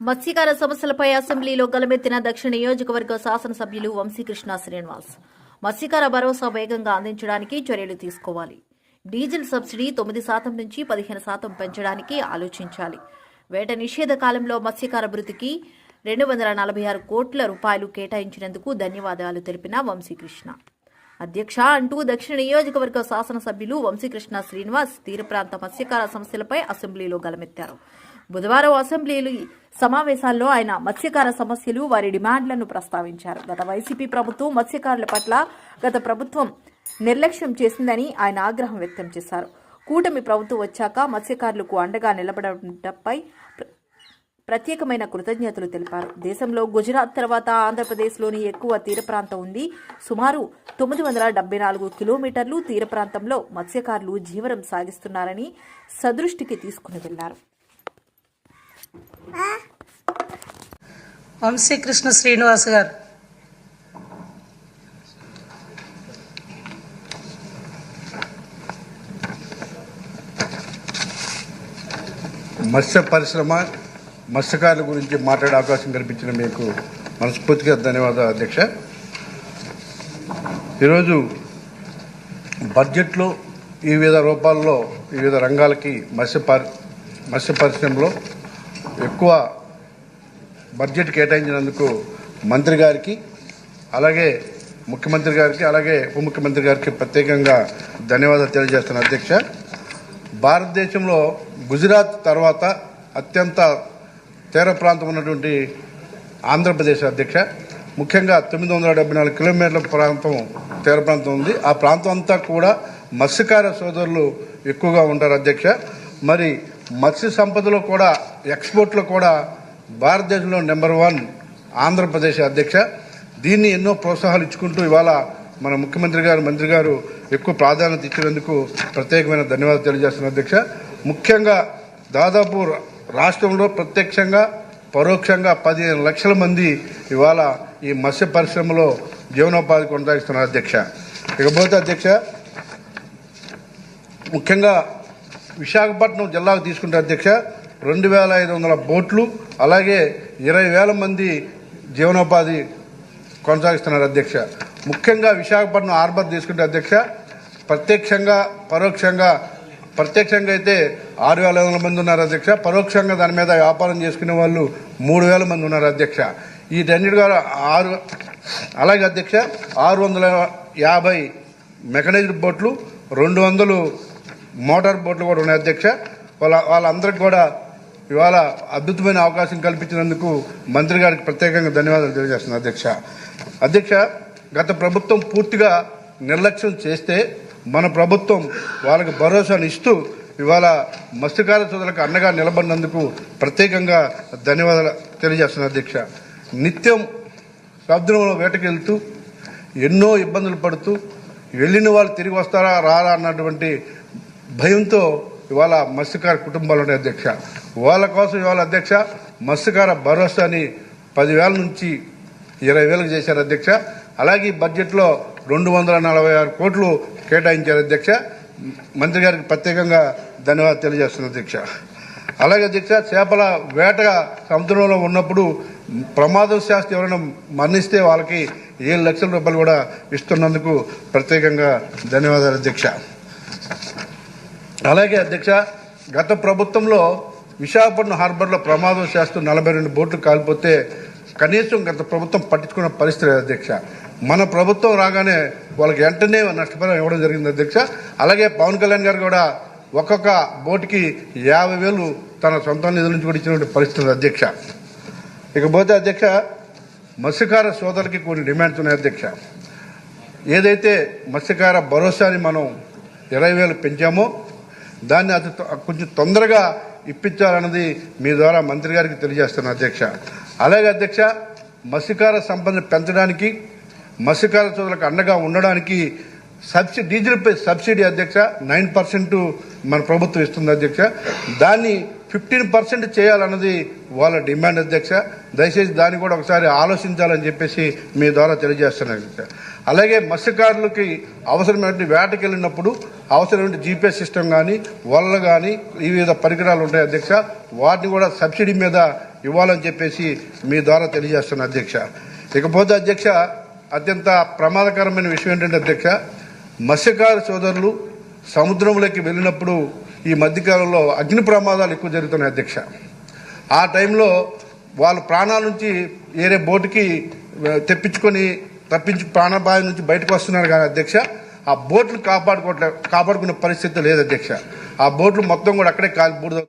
మత్స్యకార సమస్యలపై అసెంబ్లీలో గలమెత్తిన దక్షిణ నియోజకవర్గ శాసనసభ్యులు వంశీకృష్ణ శ్రీనివాస్. మత్స్యకార భరోసా వేగంగా అందించడానికి చర్యలు తీసుకోవాలి. డీజిల్ సబ్సిడీ తొమ్మిది శాతం నుంచి పదిహేను శాతం పెంచడానికి ఆలోచించాలి. వేట నిషేధ కాలంలో మత్స్యకార వృత్తికి రెండు వందల నలభై ఆరు కోట్ల రూపాయలు కేటాయించినందుకు ధన్యవాదాలు తెలిపిన వంశీకృష్ణ. అధ్యక్ష అంటూ దక్షిణ నియోజకవర్గ శాసనసభ్యులు వంశీకృష్ణ శ్రీనివాస్ తీర ప్రాంత మత్స్యకార సమస్యలపై అసెంబ్లీలో గలమెత్తారు బుధవారం అసెంబ్లీలు సమావేశాల్లో ఆయన మత్స్యకార సమస్యలు వారి డిమాండ్లను ప్రస్తావించారు. గత వైసీపీ ప్రభుత్వం మత్స్యకారుల పట్ల గత ప్రభుత్వం నిర్లక్ష్యం చేసిందని ఆయన ఆగ్రహం వ్యక్తం చేశారు. కూటమి ప్రభుత్వం వచ్చాక మత్స్యకారులకు అండగా నిలబడటంపై ప్రత్యేకమైన కృతజ్ఞతలు తెలిపారు. దేశంలో గుజరాత్ తర్వాత ఆంధ్రప్రదేశ్లోని ఎక్కువ తీర ప్రాంతం ఉంది. సుమారు తొమ్మిది వందల డెబ్బై నాలుగు కిలోమీటర్లు తీర ప్రాంతంలో మత్స్యకారులు జీవనం సాగిస్తున్నారని సదృష్టికి తీసుకుని వెళ్ళారు. వంశీకృష్ణ శ్రీనివాస్ గారు. మత్స్య పరిశ్రమ మత్స్యకారుల గురించి మాట్లాడే అవకాశం కల్పించిన మీకు మనస్ఫూర్తిగా ధన్యవాదాలు అధ్యక్ష. ఈరోజు బడ్జెట్లో వివిధ రూపాల్లో వివిధ రంగాలకి మత్స్య పరి మత్స్య పరిశ్రమలో ఎక్కువ బడ్జెట్ కేటాయించినందుకు మంత్రి గారికి అలాగే ముఖ్యమంత్రి గారికి అలాగే ఉప ముఖ్యమంత్రి గారికి ప్రత్యేకంగా ధన్యవాదాలు తెలియజేస్తున్నాను అధ్యక్ష. భారతదేశంలో గుజరాత్ తర్వాత అత్యంత తీర ప్రాంతం ఉన్నటువంటి ఆంధ్రప్రదేశ్ అధ్యక్ష. ముఖ్యంగా తొమ్మిది వందల డెబ్బై నాలుగు కిలోమీటర్ల ప్రాంతం తీర ప్రాంతం ఉంది. ఆ ప్రాంతం అంతా కూడా మత్స్యకార సోదరులు ఎక్కువగా ఉంటారు అధ్యక్ష. మరి మత్స్య సంపదలో కూడా ఎక్స్పోర్ట్లో కూడా భారతదేశంలో నెంబర్ వన్ ఆంధ్రప్రదేశ్ అధ్యక్ష. దీన్ని ఎన్నో ప్రోత్సాహాలు ఇచ్చుకుంటూ ఇవాళ మన ముఖ్యమంత్రి గారు మంత్రి గారు ఎక్కువ ప్రాధాన్యత ఇచ్చినందుకు ప్రత్యేకమైన ధన్యవాదాలు తెలియజేస్తున్న అధ్యక్ష. ముఖ్యంగా దాదాపు రాష్ట్రంలో ప్రత్యక్షంగా పరోక్షంగా పదిహేను లక్షల మంది ఇవాళ ఈ మత్స్య పరిశ్రమలో జీవనోపాధి కొనసాగిస్తున్నారు అధ్యక్ష. ఇకపోతే అధ్యక్ష ముఖ్యంగా విశాఖపట్నం జిల్లాకు తీసుకుంటే అధ్యక్ష రెండు వేల ఐదు వందల బోట్లు అలాగే ఇరవై వేల మంది జీవనోపాధి కొనసాగిస్తున్నారు అధ్యక్ష. ముఖ్యంగా విశాఖపట్నం హార్బర్ తీసుకుంటే అధ్యక్ష ప్రత్యక్షంగా పరోక్షంగా ప్రత్యక్షంగా అయితే ఆరు వేల ఐదు వందల మంది ఉన్నారు అధ్యక్ష. పరోక్షంగా దాని మీద వ్యాపారం చేసుకునే వాళ్ళు మూడు వేల మంది ఉన్నారు అధ్యక్ష. వీటన్నిటి ద్వారా ఆరు అలాగే అధ్యక్ష ఆరు వందల యాభై మెకనైజ్డ్ బోట్లు రెండు వందలు మోటార్ బోట్లు కూడా ఉన్నాయి అధ్యక్ష. వాళ్ళ వాళ్ళందరికి కూడా ఇవాళ అద్భుతమైన అవకాశం కల్పించినందుకు మంత్రి గారికి ప్రత్యేకంగా ధన్యవాదాలు తెలియజేస్తున్నాను అధ్యక్ష. అధ్యక్ష గత ప్రభుత్వం పూర్తిగా నిర్లక్ష్యం చేస్తే మన ప్రభుత్వం వాళ్ళకి భరోసాను ఇస్తూ ఇవాళ మత్స్యకార సోదరులకు అండగా నిలబడినందుకు ప్రత్యేకంగా ధన్యవాదాలు తెలియజేస్తున్నాను అధ్యక్ష. నిత్యం సముద్రంలో వేటకెళ్తూ ఎన్నో ఇబ్బందులు పడుతూ వెళ్ళిన వాళ్ళు తిరిగి వస్తారా రారా అన్నటువంటి భయంతో ఇవాళ మత్స్యకార కుటుంబాలు అధ్యక్ష. వాళ్ళ కోసం ఇవాళ అధ్యక్ష మత్స్యకార భరోసాని పదివేల నుంచి ఇరవై వేలకు చేశారు అధ్యక్ష. అలాగే బడ్జెట్లో రెండు వందల నలభై ఆరు కోట్లు కేటాయించారు అధ్యక్ష. మంత్రి గారికి ప్రత్యేకంగా ధన్యవాదాలు తెలియజేస్తున్న అధ్యక్ష. అలాగే అధ్యక్ష చేపల వేట సముద్రంలో ఉన్నప్పుడు ప్రమాదం శాస్త్రి ఎవరైనా మరణిస్తే వాళ్ళకి ఏడు లక్షల రూపాయలు కూడా ఇస్తున్నందుకు ప్రత్యేకంగా ధన్యవాదాలు అధ్యక్ష. అలాగే అధ్యక్ష గత ప్రభుత్వంలో విశాఖపట్నం హార్బర్లో ప్రమాదం చేస్తూ నలభై రెండు బోట్లు కాలిపోతే కనీసం గత ప్రభుత్వం పట్టించుకున్న పరిస్థితి అధ్యక్ష. మన ప్రభుత్వం రాగానే వాళ్ళకి వెంటనే నష్టపరిహారం ఇవ్వడం జరిగింది అధ్యక్ష. అలాగే పవన్ కళ్యాణ్ గారు కూడా ఒక్కొక్క బోటుకి యాభై వేలు తన సొంత నిధుల నుంచి కూడా ఇచ్చినటువంటి పరిస్థితి అధ్యక్ష. ఇకపోతే అధ్యక్ష మత్స్యకార సోదరులకి కొన్ని డిమాండ్స్ ఉన్నాయి అధ్యక్ష. ఏదైతే మత్స్యకార భరోసాని మనం ఇరవై వేలు పెంచామో దాన్ని అతి తొ- కొంచెం తొందరగా ఇప్పించాలన్నది మీ ద్వారా మంత్రి గారికి తెలియజేస్తున్నాను అధ్యక్ష. అలాగే అధ్యక్ష మత్స్యకార సంపద పెంచడానికి మత్స్యకార సోదరులకు అండగా ఉండడానికి సబ్సిడీ డీజిల్పై సబ్సిడీ అధ్యక్ష నైన్ పర్సెంట్ మన ప్రభుత్వం ఇస్తుంది అధ్యక్ష. దాన్ని ఫిఫ్టీన్ పర్సెంట్ చేయాలన్నది వాళ్ళ డిమాండ్ అధ్యక్ష. దయచేసి దాన్ని కూడా ఒకసారి ఆలోచించాలని చెప్పేసి మీ ద్వారా తెలియజేస్తున్నాను అధ్యక్ష. అలాగే మత్స్యకారులకి అవసరమైన వేటకి వెళ్ళినప్పుడు అవసరమైన జీపీఎస్ సిస్టమ్ కానీ వలలు కానీ వివిధ పరికరాలు ఉంటాయి అధ్యక్ష. వాటిని కూడా సబ్సిడీ మీద ఇవ్వాలని చెప్పేసి మీ ద్వారా తెలియజేస్తున్న అధ్యక్ష. ఇకపోతే అధ్యక్ష అత్యంత ప్రమాదకరమైన విషయం ఏంటంటే అధ్యక్ష మత్స్యకారు సోదరులు సముద్రంలోకి వెళ్ళినప్పుడు ఈ మధ్యకాలంలో అగ్ని ప్రమాదాలు ఎక్కువ జరుగుతున్నాయి అధ్యక్ష. ఆ టైంలో వాళ్ళ ప్రాణాల నుంచి వేరే బోటుకి తెప్పించుకొని తప్పించి ప్రాణభాయం నుంచి బయటకు వస్తున్నారు కానీ అధ్యక్ష ఆ బోట్లు కాపాడుకోవట్లే కాపాడుకునే పరిస్థితి లేదు అధ్యక్ష. ఆ బోట్లు మొత్తం కూడా అక్కడే కాలి బూడిద